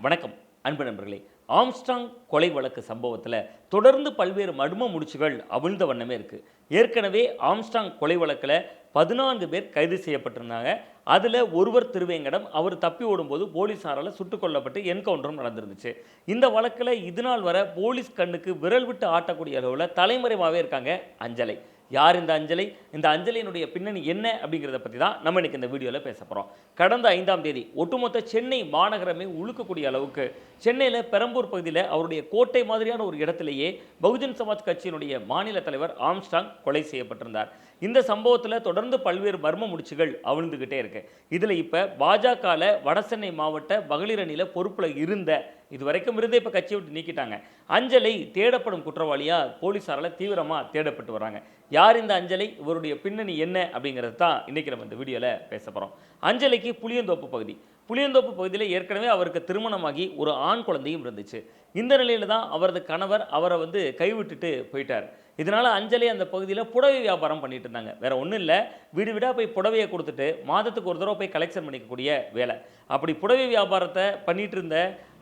வணக்கம் அன்பு நண்பர்களே. ஆம்ஸ்டாங் கொலை வழக்கு சம்பவத்தில் தொடர்ந்து பல்வேறு மர்ம முடிச்சுகள் அவிழ்ந்த வண்ணமே இருக்குது ஏற்கனவே ஆம்ஸ்டாங் கொலை வழக்கில் பதினான்கு பேர் கைது செய்யப்பட்டிருந்தாங்க. அதில் ஒருவர் திருவேங்கடம் அவர் தப்பி ஓடும்போது போலீஸாரால் சுட்டுக் கொல்லப்பட்டு என்கவுண்டரும் நடந்திருந்துச்சு. இந்த வழக்கில் இதுநாள் வர வரை போலீஸ் கண்ணுக்கு விரல் விட்டு ஆட்டக்கூடிய அளவில் தலைமறைவாகவே இருக்காங்க அஞ்சலை. யார் இந்த அஞ்சலி? இந்த அஞ்சலியினுடைய பின்னணி என்ன அப்படிங்கிறத பற்றி தான் நம்ம இன்னைக்கு இந்த வீடியோவில் பேச போகிறோம் கடந்த ஐந்தாம் தேதி ஒட்டுமொத்த சென்னை மாநகரமே உழுக்கக்கூடிய அளவுக்கு சென்னையில் பெரம்பூர் பகுதியில் அவருடைய கோட்டை மாதிரியான ஒரு இடத்திலேயே பகுஜன் சமாஜ் கட்சியினுடைய மாநில தலைவர் ஆம்ஸ்டாங் கொலை செய்யப்பட்டிருந்தார். இந்த சம்பவத்தில் தொடர்ந்து பல்வேறு மர்ம முடிச்சுகள் அவிழ்ந்துக்கிட்டே இருக்கு. இதில் இப்போ பாஜகவில் வடசென்னை மாவட்ட மகளிர் அணியில் பொறுப்பில் இருந்த இது வரைக்கும் இருந்தே இப்போ கட்சியை விட்டு நீக்கிட்டாங்க. அஞ்சலை தேடப்படும் குற்றவாளியாக போலீஸாரால் தீவிரமாக தேடப்பட்டு வராங்க. யார் இந்த அஞ்சலை இவருடைய பின்னணி என்ன அப்படிங்கிறது தான் இன்றைக்கி நம்ம இந்த வீடியோவில் பேச போகிறோம் அஞ்சலிக்கு புளியந்தோப்பு பகுதி. புளியந்தோப்பு பகுதியில் ஏற்கனவே அவருக்கு திருமணமாகி ஒரு ஆண் குழந்தையும் இருந்துச்சு. இந்த நிலையில தான் அவரது கணவர் அவரை வந்து கைவிட்டுட்டு போயிட்டார். இதனால் அஞ்சலி அந்த பகுதியில் புடவை வியாபாரம் பண்ணிட்டு இருந்தாங்க. வேறு ஒன்றும் இல்லை. வீடு வீடாக போய் புடவையை கொடுத்துட்டு மாதத்துக்கு ஒரு தடவை போய் கலெக்ஷன் பண்ணிக்கக்கூடிய வேலை. அப்படி புடவை வியாபாரத்தை பண்ணிட்டு இருந்த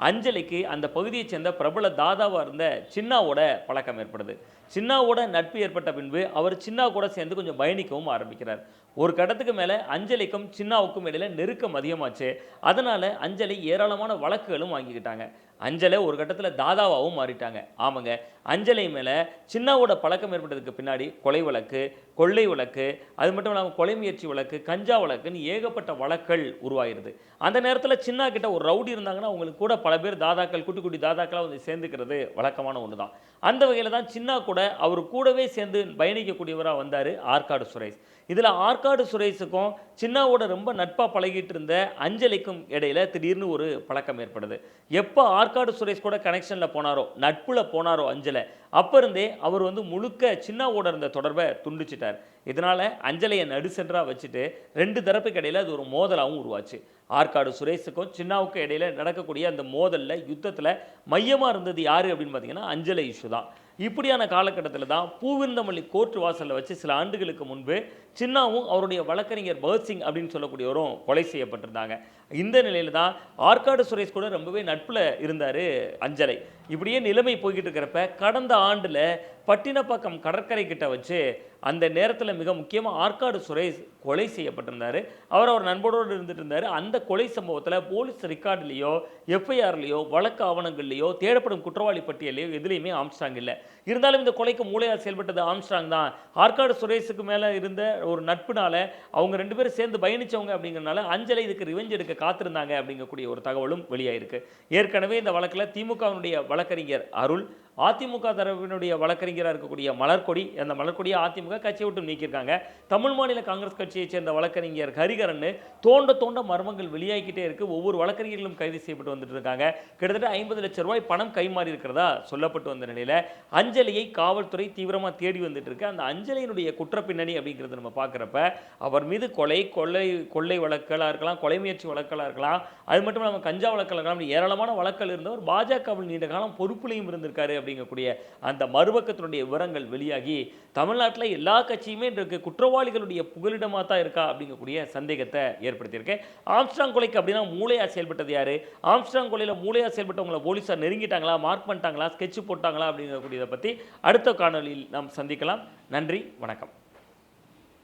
அஞ்சலிக்கு அந்த பகுதியைச் சேர்ந்த பிரபல தாதாவாக இருந்த சின்னாவோட பழக்கம் ஏற்படுது. சின்னாவோட நட்பு ஏற்பட்ட பின்பு அவர் சின்னா கூட சேர்ந்து கொஞ்சம் பயணிக்கவும் ஆரம்பிக்கிறார். ஒரு கட்டத்துக்கு மேலே அஞ்சலிக்கும் சின்னாவுக்கும் இடையில நெருக்கம் அதிகமாச்சு. அதனால் அஞ்சலி ஏராளமான வழக்குகளும் வாங்கிக்கிட்டாங்க. அஞ்சலை ஒரு கட்டத்தில் தாதாவாகவும் மாறிட்டாங்க. ஆமாங்க அஞ்சலை மேலே சின்னாவோட பழக்கம் ஏற்பட்டதுக்கு பின்னாடி கொலை வழக்கு கொள்ளை வழக்கு அது மட்டும் இல்லாமல் கொலை முயற்சி வழக்கு கஞ்சா வழக்குன்னு ஏகப்பட்ட வழக்கள் உருவாயிருது. அந்த நேரத்தில் சின்னா கிட்ட ஒரு ரவுடி இருந்தாங்கன்னா அவங்களுக்கு கூட பல பேர் தாதாக்கள் குட்டி குட்டி தாதாக்களாக வந்து சேர்ந்துக்கிறது வழக்கமான ஒன்று தான் அந்த வகையில் தான் சின்னா கூட அவர் கூடவே சேர்ந்து பயணிக்கக்கூடியவராக வந்தார் ஆற்காடு சுரேஷ். இதில் ஆற்காடு ஆற்காடு சுரேஷுக்கும் சின்னாவோட ரொம்ப நட்பாக பழகிட்டு இருந்த அஞ்சலிக்கும் இடையில திடீர்னு ஒரு பழக்கம் ஏற்படுது. எப்போ ஆற்காடு சுரேஷ் கூட கனெக்ஷனில் போனாரோ நட்பில் போனாரோ அஞ்சலை அப்போ இருந்தே அவர் வந்து முழுக்க சின்னாவோட இருந்த தொடர்பை துண்டிச்சிட்டார். இதனால் அஞ்சலையை நடுசென்றாக வச்சுட்டு ரெண்டு தரப்புக்கு இடையில் அது ஒரு மோதலாகவும் உருவாச்சு. ஆற்காடு சுரேஷுக்கும் சின்னாவுக்கும் இடையில நடக்கக்கூடிய அந்த மோதலில் யுத்தத்தில் மையமாக இருந்தது யார் அப்படின்னு பார்த்தீங்கன்னா அஞ்சலை இஷ்யூ தான். இப்படியான காலகட்டத்தில் தான் பூவிருந்தமல்லி கோர்ட் வாசலில் வச்சு சில ஆண்டுகளுக்கு முன்பு சின்னாவும் அவருடைய வழக்கறிஞர் பகத்சிங் அப்படின்னு சொல்லக்கூடியவரும் கொலை செய்யப்பட்டிருந்தாங்க. இந்த நிலையில் தான் ஆற்காடு சுரேஷ் கூட ரொம்பவே நட்பில் இருந்தார் அஞ்சலை. இப்படியே நிலைமை போய்கிட்டு இருக்கிறப்ப கடந்த ஆண்டில் பட்டினப்பாக்கம் கடற்கரை கிட்ட வச்சு அந்த நேரத்தில் மிக முக்கியமாக ஆற்காடு சுரேஷ் கொலை செய்யப்பட்டிருந்தார். அவர் அவர் நண்பரோடு இருந்துட்டு இருந்தார். அந்த கொலை சம்பவத்தில் போலீஸ் ரெக்கார்டுலேயோ எஃப்ஐஆர்லேயோ வழக்கு ஆவணங்கள்லையோ தேடப்படும் குற்றவாளி பட்டியலையோ எதுலேயுமே ஆம்ஸ்டாங் இல்லை. இருந்தாலும் இந்த கொலைக்கு மூளையாக செயல்பட்டது ஆம்ஸ்டாங் தான். ஆற்காடு சுரேஷுக்கு மேலே இருந்த ஒரு நட்புனால அவங்க ரெண்டு பேரும் சேர்ந்து பயணிச்சவங்க அப்படிங்கிறனால அஞ்சலை இதுக்கு ரிவெஞ்ச் எடுக்க காத்திருந்தாங்க அப்படிங்கக்கூடிய ஒரு தகவலும் வெளியாயிருக்கு. ஏற்கனவே இந்த வழக்கில் திமுகவினுடைய வழக்கறிஞர் அருள் அதிமுக தரப்பினுடைய வழக்கறிஞராக இருக்கக்கூடிய மலர்கொடி அந்த மலர்கொடியை அதிமுக கட்சியை விட்டு நீக்கியிருக்காங்க. தமிழ் மாநில காங்கிரஸ் கட்சியைச் சேர்ந்த வழக்கறிஞர் ஹரிகரன் தோண்ட தோண்ட மர்மங்கள் வெளியாகிக்கிட்டே இருக்குது ஒவ்வொரு வழக்கறிஞர்களும் கைது செய்யப்பட்டு வந்துட்டு இருக்காங்க. கிட்டத்தட்ட ஐம்பது லட்சம் ரூபாய் பணம் கைமாறி இருக்கிறதா சொல்லப்பட்டு வந்த நிலையில் அஞ்சலியை காவல்துறை தீவிரமாக தேடி வந்துட்டு இருக்கு. அந்த அஞ்சலியினுடைய குற்ற பின்னணி அப்படிங்கிறது நம்ம பார்க்குறப்ப அவர் மீது கொலை கொள்ளை கொள்ளை வழக்கலாக இருக்கலாம் கொலை முயற்சி வழக்கலாக இருக்கலாம் அது மட்டும் இல்லாமல் கஞ்சா வழக்கில் இருக்கலாம் ஏராளமான வழக்கல் இருந்தவர் பாஜகவில் நீண்ட காலம் பொறுப்புலையும் இருந்திருக்காரு அப்படிங்கக்கூடிய அந்த மறுபக்கத்தினுடைய விவரங்கள் வெளியாகி தமிழ்நாட்டில் எல்லா கட்சியுமே இன்றைக்கு குற்றவாளிகளுடைய புகலிடமாக தான் இருக்கா அப்படிங்கக்கூடிய சந்தேகத்தை ஏற்படுத்தியிருக்கு. ஆம்ஸ்டாங் கொலைக்கு அப்படின்னா மூளையாக செயல்பட்டது யாரு? ஆம்ஸ்டாங் கொலையில் மூளையாக செயல்பட்டவங்களை போலீஸார் நெருங்கிட்டாங்களா? மார்க் பண்ணிட்டாங்களா? ஸ்கெட்ச் போட்டாங்களா? அப்படிங்கக்கூடியதை பற்றி அடுத்த காணொலியில் நாம் சந்திக்கலாம். நன்றி வணக்கம்.